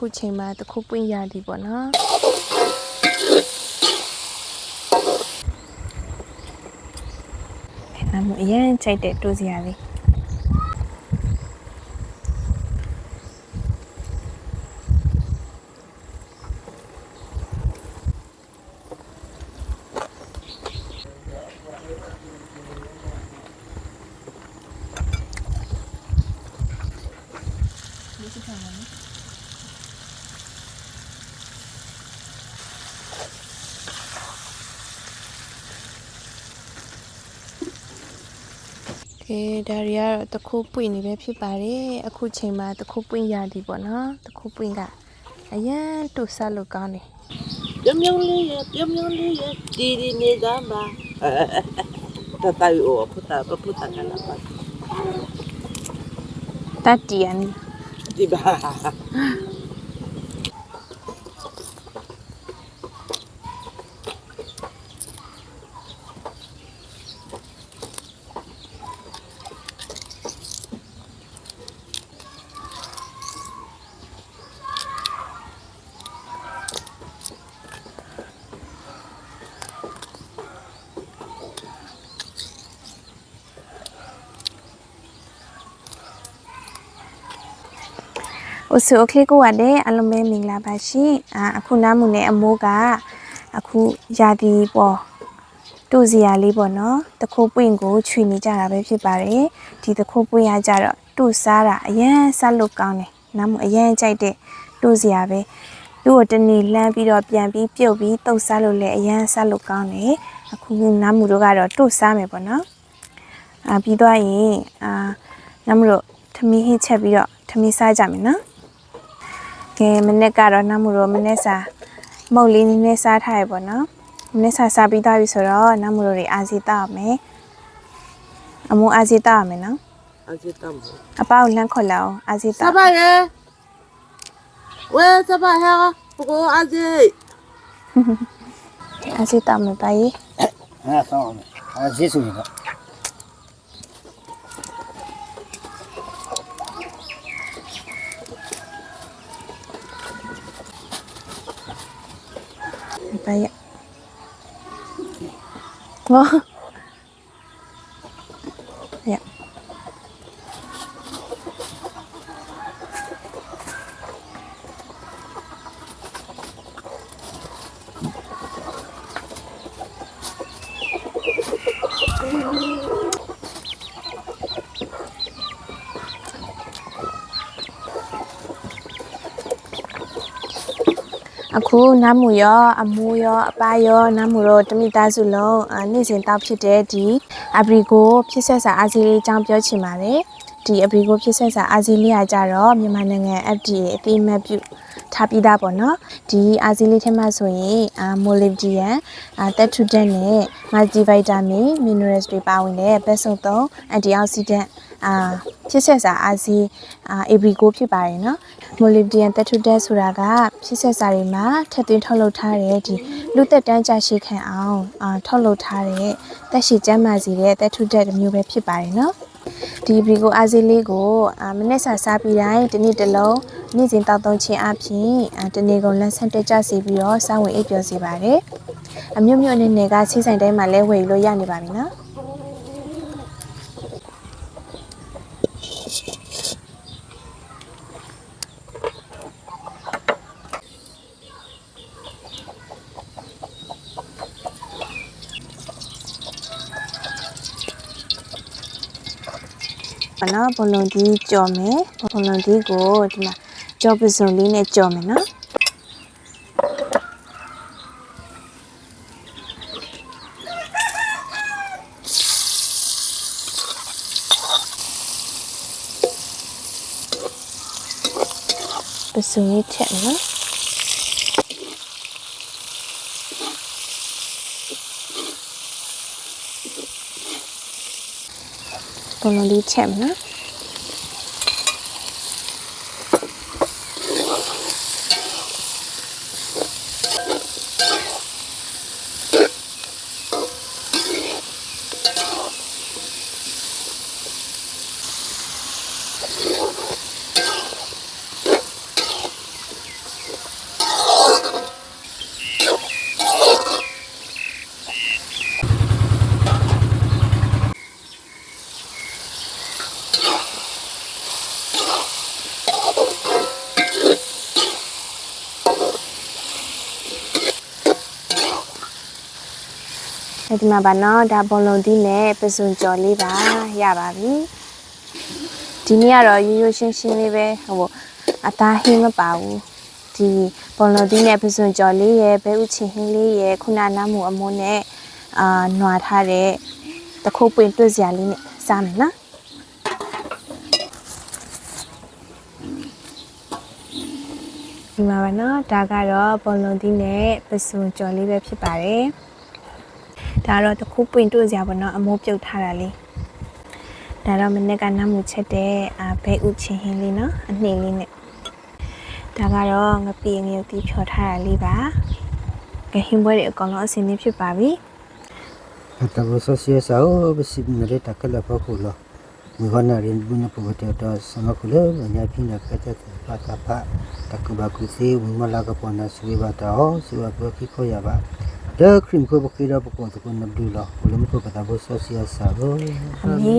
အခုချိန်မှာတခုပွင့်ရသည်ပေါ့နော်အဲ့နာမအရင်ချိုက်တဲ့တိုးစရာလေးကဲ ဒါရီကတော့တခုပွင့်နေပဲဖြစ်ပါတယ်အခုချိန်မှာတခုပွင့်ရသည်ပေါ့နော်တခုပွင့်ကအရင်တူဆက်လို့ကောင်းတယ်ပြုံးပြုံးလေးရပြုံးပြုံးလေးရဒီဒီနေသားမှာတတိုင်အိုဖုတာပဖုတာကလာပါတတ်တီယန်ဒီပါ အိုဆိုကလစ်ကိုရတယ်အလုံးပဲမင်္ဂလာပါရှင်အာအခုနားမှုနဲ့အမိုးကအခုရာသီပေါ့တူစရာလေးပေါ့နော်တခိုးပွင့်ကိုခြွေနေကြတာပဲဖြစ်ပါတယ်ဒီတခိုးပွင့်ရကြတော့တူစားတာအရင်စားလို့ကောင်းတယ်နားမှုအရင်ကြိုက်တဲ့တူစရာပဲသူ့ကိုတနေ့လှမ်းပြီးတော့ပြန်ပြီးပြုတ်ပြီးတုတ်စားလို့လည်းအရင်စားလို့ကောင်းတယ်အခုနားမှုတို့ကတော့တူစားမယ်ပေါ့နော်အာပြီးတော့ရင်အာနားမှုတို့ထမင်းဟင်းချက်ပြီးတော့ထမင်းစားကြမယ်နော် ကဲမနေ့ကတော့နောက်မှုတော့မနေ့စာမုတ်လေးနည်းနည်းစားထားရပေါ့နော်မနေ့စာစားပြီးသားပြီဆိုတော့နောက်မှုတော့တွေအာစီတောက်မယ်အမိုးအာစီတောက်မယ်နော်အစီတမ်အပေါက်လန့်ခေါ်လာအောင်အာစီစတောက်ပါရေဝဲစပါဟာပကိုအစီအာစီတောက်မယ်ပါကြီးအဲ့ဒါဆောင်းအောင်အဲ့ဒါဈေးဆိုရင်တော့ ပါကြီး အခုနားမူရော အမိုးရောအပားရောနားမူရောတမိသားစုလုံးအာနေ့စဉ်တောက်ဖြစ်တဲ့ဒီအဘရီကိုဖြစ်ဆက်စာအာဇီလေးအကြောင်းပြောချင်ပါတယ်ဒီအဘရီကိုဖြစ်ဆက်စာအာဇီလေးကကြတော့မြန်မာနိုင်ငံ FDA အသိအမှတ်ပြု ထားပြီးသားပေါ့နော်ဒီအာဇီလေးထဲမှာဆိုရင်အာမိုလီဗဒီယန်အာတက်ထူဒန်နဲ့မာဂျီဗိုက်တာမင်မီနရယ်စ်တွေပါဝင်တဲ့ဘက်စုံသုံးအန်တီအောက်ဆီဒန့်အာဖြစ်ဆက်စာအာဇီအာ AB ကိုဖြစ်ပါတယ်နော်မိုလီဗဒီယန်တက်ထူတက်ဆိုတာကဖြစ်ဆက်စာတွေမှာထပ်သွင်းထုတ်လုပ်ထားတဲ့ဒီလူသက်တန်းကြရှိခံအောင်အာထုတ်လုပ်ထားတဲ့တက်ရှိကျမ်းမာစီတဲ့တက်ထူတက်တစ်မျိုးပဲဖြစ်ပါတယ်နော် ဒီဘီကိုအာဇီလေးကိုအာမနေ့စာစားပြီးတိုင်းဒီနေ့တစ်လုံးနေ့စဉ်တောက်သုံးခြင်းအပြင်အာတနေ့ကုန်လက်ဆန်းတက်ကြစီပြီးတော့စောင်းဝင်အိပ်ပျော်စေပါတယ်အမျိုးမျိုးအနေနဲ့ကစီးဆိုင်တိုင်းမှာလဲဝယ်လို့ရနေပါပြီနော် ဘာနော်ဘလုံးဒီကြော်မယ်ဘလုံးဒီကိုဒီမှာကြော်ပစုံလေးနဲ့ကြော်မယ်နော်ပစုံလေးထည့်နော်ဘလုံးလေးချက်မယ်နော် ဒီမှာပါနော်ဒါဘောလုံးသီးနဲ့ပစွန်ကြော်လေးပါရပါပြီဒီနေ့ကတော့ရိုးရိုးရှင်းရှင်းလေးပဲဟိုအသားဟင်းမပါဘူးဒီဘောလုံးသီးနဲ့ပစွန်ကြော်လေးရယ်ဘဲဥချင်ဟင်းလေးရယ်ခုနနားမှုအမိုးနဲ့အာနွာထားတဲ့တခုတ်ပွင့်တွက်စရာလေးနဲ့စားမယ်နော်ဒီမှာပါနော်ဒါကတော့ဘောလုံးသီးနဲ့ပစွန်ကြော်လေးပဲဖြစ်ပါတယ် ဒါတော့တစ်ခုပွင့်တို့စရာပေါ့နော်အမိုးပြုတ်ထားတာလေးဒါတော့မနေ့ကနမ်းမှုချက်တဲ့အာဘဲဥချင်းဟင်းလေးနော်အနှိမ့်လေးနဲ့ဒါကတော့ငပိငရုတ်တီးဖြော်ထားတာလေးပါကဲဟင်းပွဲတွေအကောင်လုံးအစင်းလေးဖြစ်ပါပြီ Hata bosa sia sao besi mere takala pa kulo. Mi wana rin bunya po bete ta sama kulo nya pina kata pa ta pa takuba ku se mi mala ka pona suwe ba ta ho suwa po ki ko ya ba. Da cream ko ba kira po ko to ko na du lo. Kulo mi ko kata bosa sia sao. အမေ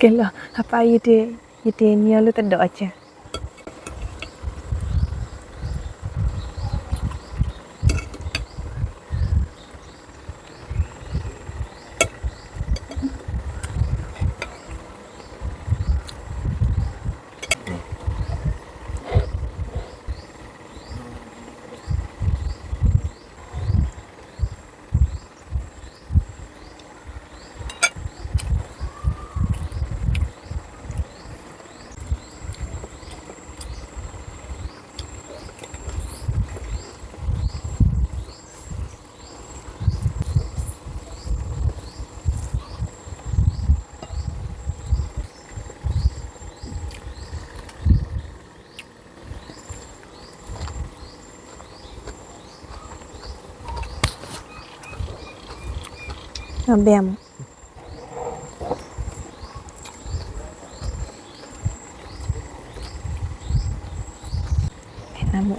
ကဲလာအပါရတဲ့ရတဲ့နီယလို့တတော့အချာ Nos vemos. ။နာမ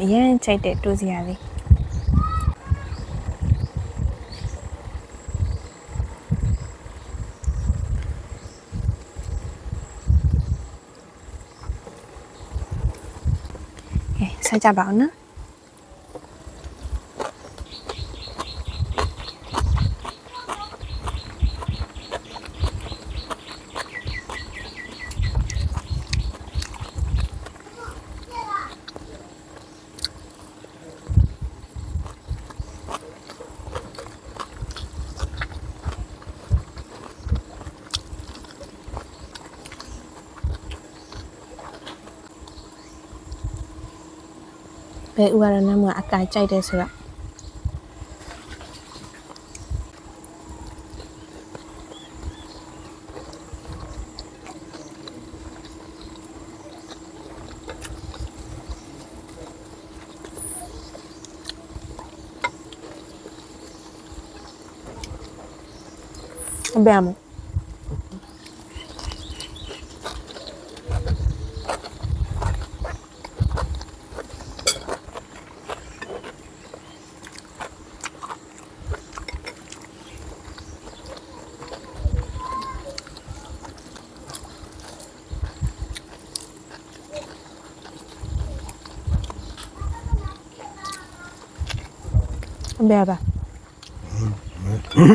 အရင်ချိုက်တဲ့တိုးစရာလေး။ကဲဆက်ကြပါ အောင်နော်။ဘယ်ဥရနာမအကာကြိုက်တယ်ဆိုတော့ဘယ်မှာ ဘယ်ပါအဘ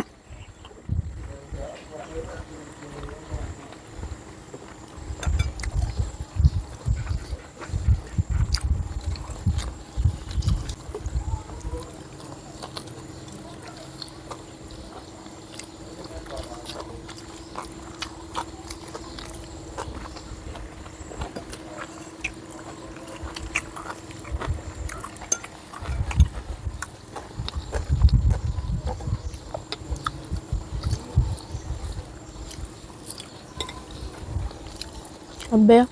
ယ်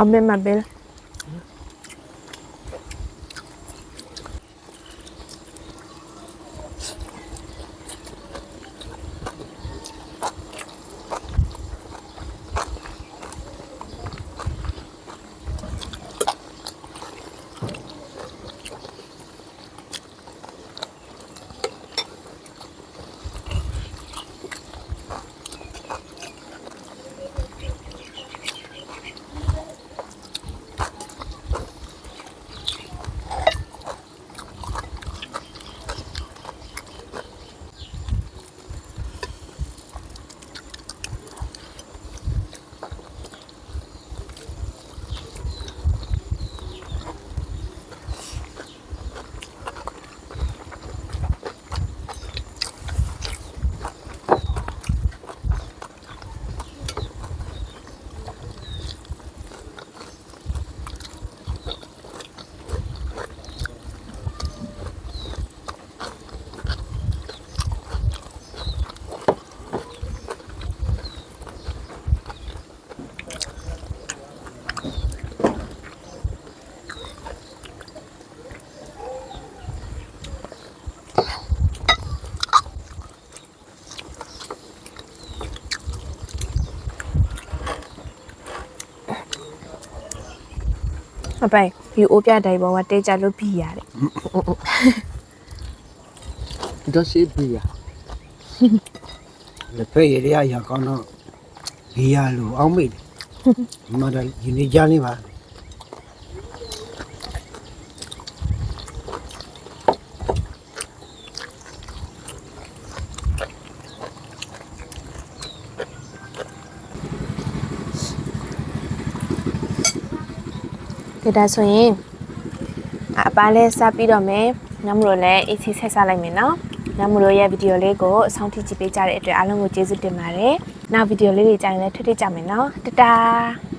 เอาเป็นมาเบล အပိုင်ဒီအိုးပြတိုင်ပေါ်ကတဲကြလို့ပြီးရတယ်တော့ရှိပြီရလက်ဖက်ရည်ရရကောင်းတော့ဒီရလို့အောင်းမိတယ်ဒီမှာတော့ဒီနေ့ကြားနေပါ ကဲဒါဆိုရင်အပါလဲစပြီးတော့မယ်ညမလို့လည်း AC ဆက်စားလိုက်မယ်နော်ညမလို့ရဲ့ဗီဒီယိုလေးကိုအဆုံးထိကြည့်ပေးကြတဲ့အတွက်အားလုံးကိုကျေးဇူးတင်ပါတယ်နောက်ဗီဒီယိုလေးတွေကြရင်လည်းထွတ်ထွတ်ကြမယ်နော်တတား